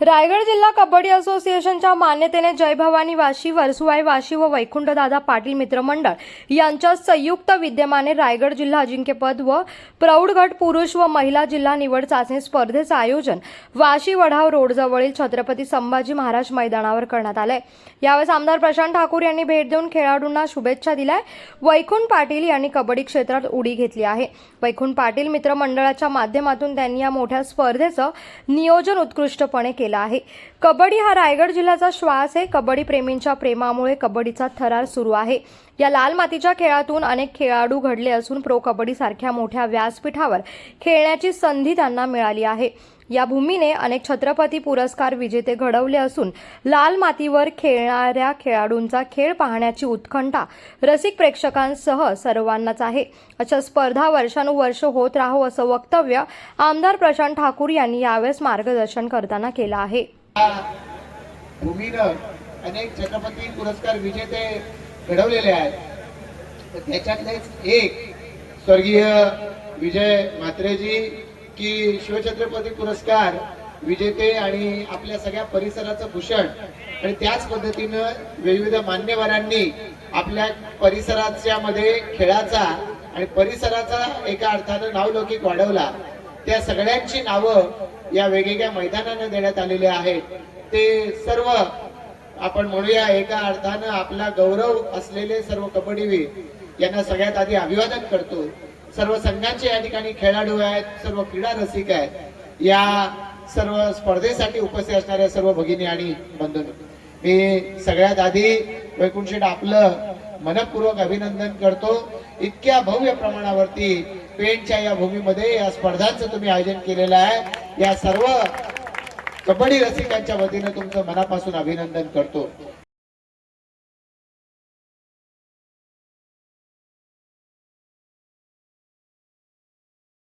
रायगड जिल्हा कबड्डी असोसिएशनच्या मान्यतेने जय भवानी वाशी वरसुवाई वाशी व वैकुंठदादा पाटील मित्रमंडळ यांच्या संयुक्त विद्यमाने रायगड जिल्हा अजिंक्यपद व प्रौढ गट पुरुष व महिला जिल्हा निवड चाचणी स्पर्धेचं आयोजन वाशी वढाव रोडजवळील छत्रपती संभाजी महाराज मैदानावर करण्यात आलंय. यावेळेस आमदार प्रशांत ठाकूर यांनी भेट देऊन खेळाडूंना शुभेच्छा दिल्या वैकुंठ पाटील यांनी कबड्डी क्षेत्रात उडी घेतली आहे. वैकुंठ पाटील मित्रमंडळाच्या माध्यमातून त्यांनी या मोठ्या स्पर्धेचं नियोजन उत्कृष्टपणे केलं. आहे. कबड्डी हा रायगड जिल्ह्याचा श्वास आहे. कबड्डी प्रेमींच्या प्रेमामुळे कबड्डीचा थरार सुरू आहे. या लाल मातीच्या खेळातून अनेक खेळाडू घडले असून प्रो कबड्डी सारख्या मोठ्या व्यासपीठावर खेळण्याची संधी त्यांना मिळाली आहे. या भूमीने अनेक छत्रपती पुरस्कार विजेते घडवले असून लाल मातीवर खेळणाऱ्या खेळाडूंचा खेळ पाहण्याची उत्कंठा रसिक प्रेक्षकांसह सर्वांनाच आहे. अशा स्पर्धा वर्षानुवर्ष होत राहो असं वक्तव्य आमदार प्रशांत ठाकूर यांनी यावेळेस मार्गदर्शन करताना केलं आहे. अनेक छत्रपती पुरस्कार विजेते घडवलेले आहेत. त्याच्यातलेच एक स्वर्गीय विजय म्हात्रेजी की शिवछत्रपती पुरस्कार विजेते आणि आपल्या सगळ्या परिसराचं भूषण. आणि त्याच पद्धतीनं विविध मान्यवरांनी आपल्या परिसराच्या मध्ये खेळाचा आणि परिसराचा एका अर्थानं नावलौकिक वाढवला. त्या सगळ्यांची नावं या वेगवेगळ्या मैदानांना देण्यात आलेली आहेत. ते सर्व आपण म्हणूया एका अर्थानं आपला गौरव असलेले सर्व कबड्डीवीर यांना सगळ्यात आधी अभिवादन करतो. सर्व संघांचे या ठिकाणी खेळाडू आहेत सर्व क्रीडा रसिक आहेत. या सर्व स्पर्धेसाठी उपस्थित असणाऱ्या सर्व भगिनी आणि बंधन मी सगळ्यात आधी वैकुंठशेठ आपलं मनपूर्वक अभिनंदन करतो. इतक्या भव्य प्रमाणावरती पेंटच्या या भूमीमध्ये या स्पर्धांचं तुम्ही आयोजन केलेलं आहे. या सर्व कबड्डी रसिकांच्या वतीनं तुमचं मनापासून अभिनंदन करतो.